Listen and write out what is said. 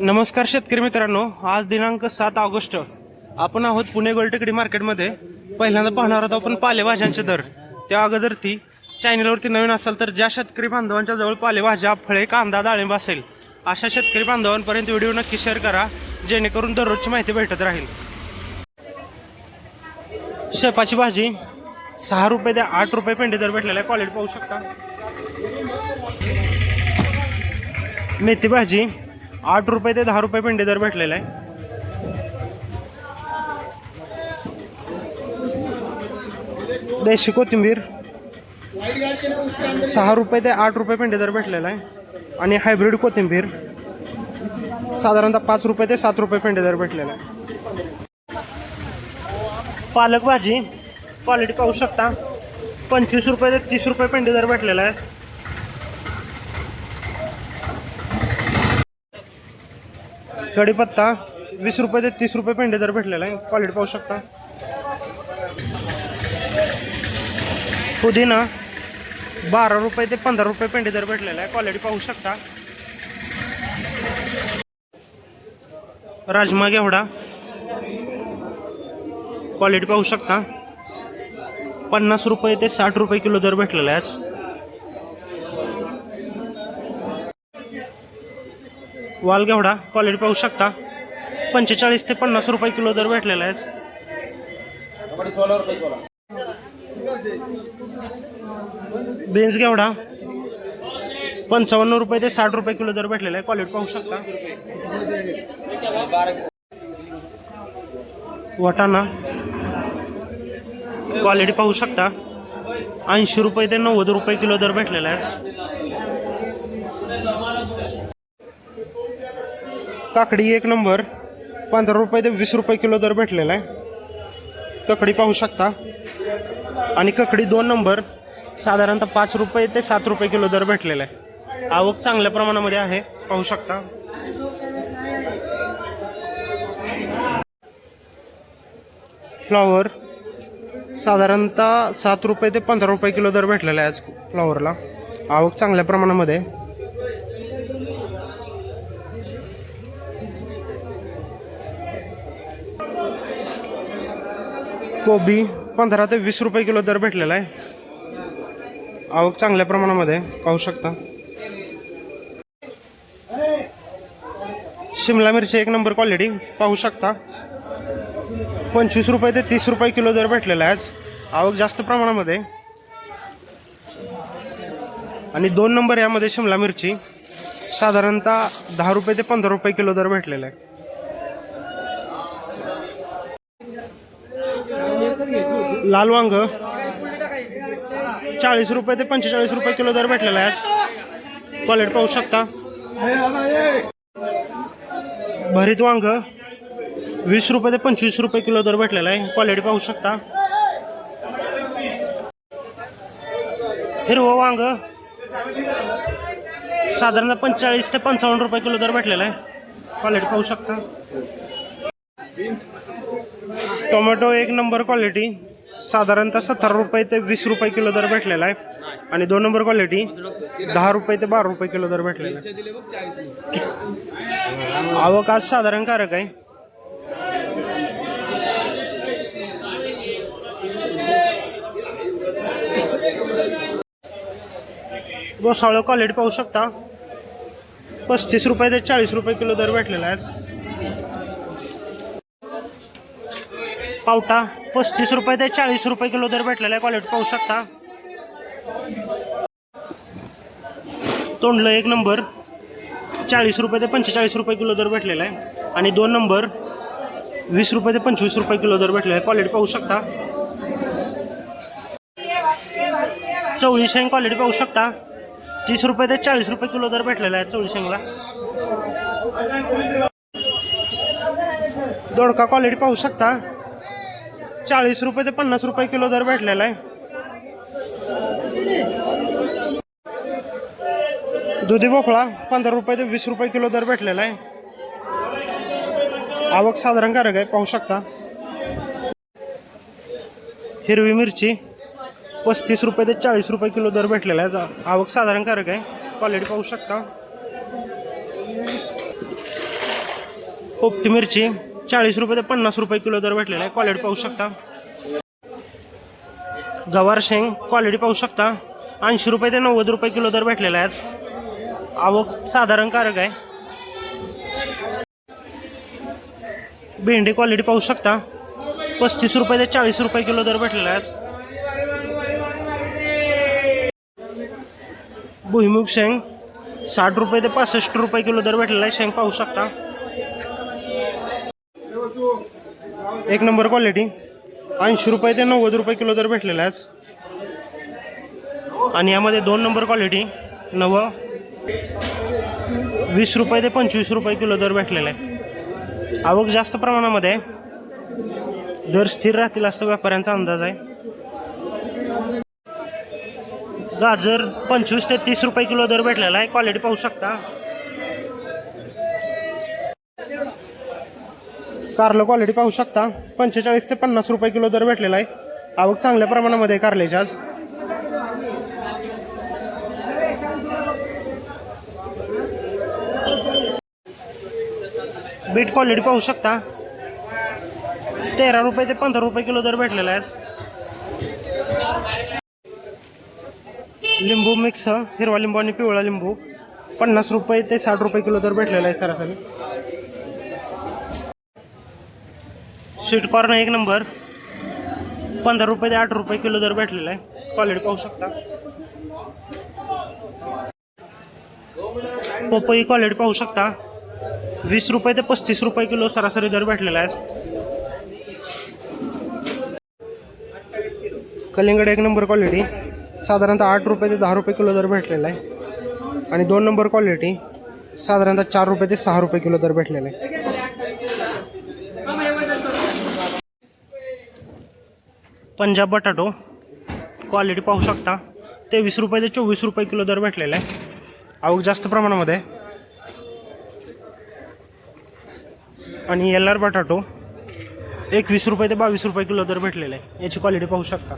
नमस्कार शेतकरी मित्रांनो आज दिनांक सात ऑगस्ट. आपण आहोत पुणे गोलटेकडी मार्केटमध्ये. पहिल्यांदा पाहणार आहोत आपण पालेभाज्यांचे दर. त्या अगोदर ती चॅनलवरती नवीन असाल तर ज्या शेतकरी बांधवांच्या जवळ पालेभाज्या फळे कांदा डाळिंब असेल अशा शेतकरी बांधवांपर्यंत व्हिडिओ नक्की शेअर करा जेणेकरून दररोजची माहिती भेटत राहील. शेपाची भाजी सहा रुपये ते आठ रुपये पेंडी दर भेटलेला आहे क्वालिटी पाहू शकता. मेथी भाजी आठ रुपये ते दहा रुपये पेंडी दर भेटलेला आहे. देशी कोथिंबीर सहा रुपये ते आठ रुपये पेंडी दर भेटलेला आहे. आणि हायब्रिड कोथिंबीर साधारणतः पाच रुपये ते सात रुपये पेंडी दर भेटलेला आहे. पालक भाजी क्वालिटी पाहू शकता. पंचवीस रुपये ते तीस रुपये पेंडी दर भेटलेला आहे. कढीपत्ता वीस रुपये ते तीस रुपये पेंडे दर भेटलेला आहे. क्वालिटी पाहू शकता. पुदिना बारा रुपये ते पंधरा रुपये पेंडे दर भेटलेला आहे. क्वालिटी पाहू शकता. राजमा घेवडा. क्वालिटी पाहू शकता. पन्नास रुपये ते साठ रुपये किलो दर भेटलेला आहे वालगेवडा वाल क्वालिटी पाहू शकता. पंचेचाळीस ते पन्नास रुपये किलो दर भेटलेला आहे. बीन्स घेवडा पंचावन्न रुपये ते साठ रुपये किलो दर भेटलेला आहे. क्वालिटी पाहू शकता. वाटाणा क्वालिटी पाहू शकता. ऐंशी रुपये ते नव्वद रुपये किलो दर भेटलेला आहे. काकडी एक नंबर. पंधरा रुपये ते वीस रुपये किलो दर भेटलेला आहे. ककडी पाहू शकता. आणि ककडी दोन नंबर. साधारणतः पाच रुपये ते सात रुपये किलो दर भेटलेला आहे. आवक चांगल्या प्रमाणामध्ये आहे. पाहू शकता. फ्लॉवर. साधारणतः सात रुपये ते पंधरा रुपये किलो दर भेटलेला आहे आज फ्लॉवरला. आवक चांगल्या प्रमाणामध्ये कोबी पंधरा ते वीस रुपये किलो दर भेटलेला आहे. आवक चांगल्या प्रमाणामध्ये पाहू शकता. शिमला मिरची एक नंबर क्वालिटी. पाहू शकता. पंचवीस रुपये ते तीस रुपये किलो दर भेटलेला आहे आज. आवक जास्त प्रमाणामध्ये आणि दोन नंबर यामध्ये शिमला मिरची साधारणतः दहा रुपये ते पंधरा रुपये किलो दर भेटलेला आहे. लाल वांग. चाळीस रुपये ते पंचेचाळीस रुपये किलो दर भेटलेला आहे क्वालिटी पाहू शकता. भरीत वांग. वीस रुपये ते पंचवीस रुपये किलो दर भेटलेला आहे. क्वालिटी पाहू शकता. हिरवं वांग. साधारणतः पंचेचाळीस ते पंचावन्न रुपये किलो दर भेटलेला आहे. क्वालिटी पाहू शकता. टोमॅटो एक नंबर क्वालिटी साधारणतः सत्तर रुपये ते वीस रुपये किलो दर भेटलेला आहे. आणि दोन नंबर क्वालिटी दहा रुपये ते बारा रुपये किलो दर भेटलेला आहे. आवक आज साधारणकारक आहे. गोसाळं क्वालिटी पाहू शकता. पस्तीस रुपये ते चाळीस रुपये किलो दर भेटलेला आहे पावटा पस्तीस रुपये ते चाळीस रुपये किलो दर भेटलेला आहे. क्वालिटी पाहू शकता. तोंडलं एक नंबर. चाळीस रुपये ते पंचेचाळीस रुपये किलो दर भेटलेला आहे. आणि दोन नंबर वीस रुपये ते पंचवीस रुपये किलो दर भेटलेला आहे. क्वालिटी पाहू शकता. चवळी शेंग क्वालिटी पाहू शकता. तीस रुपये ते चाळीस रुपये किलो दर भेटलेला आहे चवळी शेंगला दोडका क्वालिटी पाहू शकता. चाळीस रुपये ते पन्नास रुपये किलो दर भेटलेला आहे. दुधी भोपळा पंधरा रुपये ते वीस रुपये किलो दर भेटलेला आहे. आवक साधारण कारक आहे पाहू शकता. हिरवी मिरची पस्तीस रुपये ते चाळीस रुपये किलो दर भेटलेला आहे. आवक साधारण कारक आहे क्वालिटी पाहू शकता. पोपटी मिरची चाळीस रुपये ते पन्नास रुपये किलो दर भेटलेला आहे. क्वालिटी पाहू शकता. गवार शेंग क्वालिटी पाहू शकता. ऐंशी रुपये ते नव्वद रुपये किलो दर भेटलेला आहे. आवक साधारण कारक आहे. भेंडी क्वालिटी पाहू शकता. पस्तीस रुपये ते चाळीस रुपये किलो दर भेटलेला आहे. भुईमुग शेंग साठ रुपये ते पासष्ट रुपये किलो दर भेटलेला आहे. शेंग पाहू शकता. एक नंबर क्वालिटी. ऐंशी रुपये ते नव्वद रुपये किलो दर भेटलेला आहे आणि यामध्ये दोन नंबर क्वालिटी नव. वीस रुपये ते पंचवीस रुपये किलो दर भेटलेला आहे. आवक जास्त प्रमाणामध्ये आहे. दर स्थिर राहतील असं व्यापाऱ्यांचा अंदाज आहे. गाजर पंचवीस ते तीस रुपये किलो दर भेटलेला आहे. क्वालिटी पाहू शकता. कारलं क्वालिटी पाहू शकता. पंचेचाळीस ते पन्नास रुपये किलो दर भेटलेला आहे. आवक चांगल्या प्रमाणामध्ये आहे कारल्याची आज. बीट क्वालिटी पाहू शकता. तेरा रुपये ते पंधरा रुपये किलो दर भेटलेला आहे लिंबू मिक्स हिरवा लिंबू आणि पिवळा लिंबू. पन्नास रुपये ते साठ रुपये किलो दर भेटलेला आहे सरासरी. स्वीट कॉर्न एक नंबर. पंधरा रुपये ते आठ रुपये किलो दर भेटलेला आहे. क्वालिटी पाहू शकता. पपई क्वालिटी पाहू शकता. वीस रुपये ते पस्तीस रुपये किलो सरासरी दर भेटलेला आहे. कलिंगड एक नंबर क्वालिटी साधारणतः आठ रुपये ते दहा रुपये किलो दर भेटलेला आहे. आणि दोन नंबर क्वालिटी साधारणतः चार रुपये ते सहा रुपये किलो दर भेटलेला आहे. पंजाब बटाटो. क्वालिटी पाहू शकता. तेवीस रुपये ते चोवीस रुपये किलो दर भेटलेला आहे. आवक जास्त प्रमाणामध्ये आणि एल आर बटाटो एकवीस रुपये ते बावीस रुपये किलो दर भेटलेला आहे. याची क्वालिटी पाहू शकता.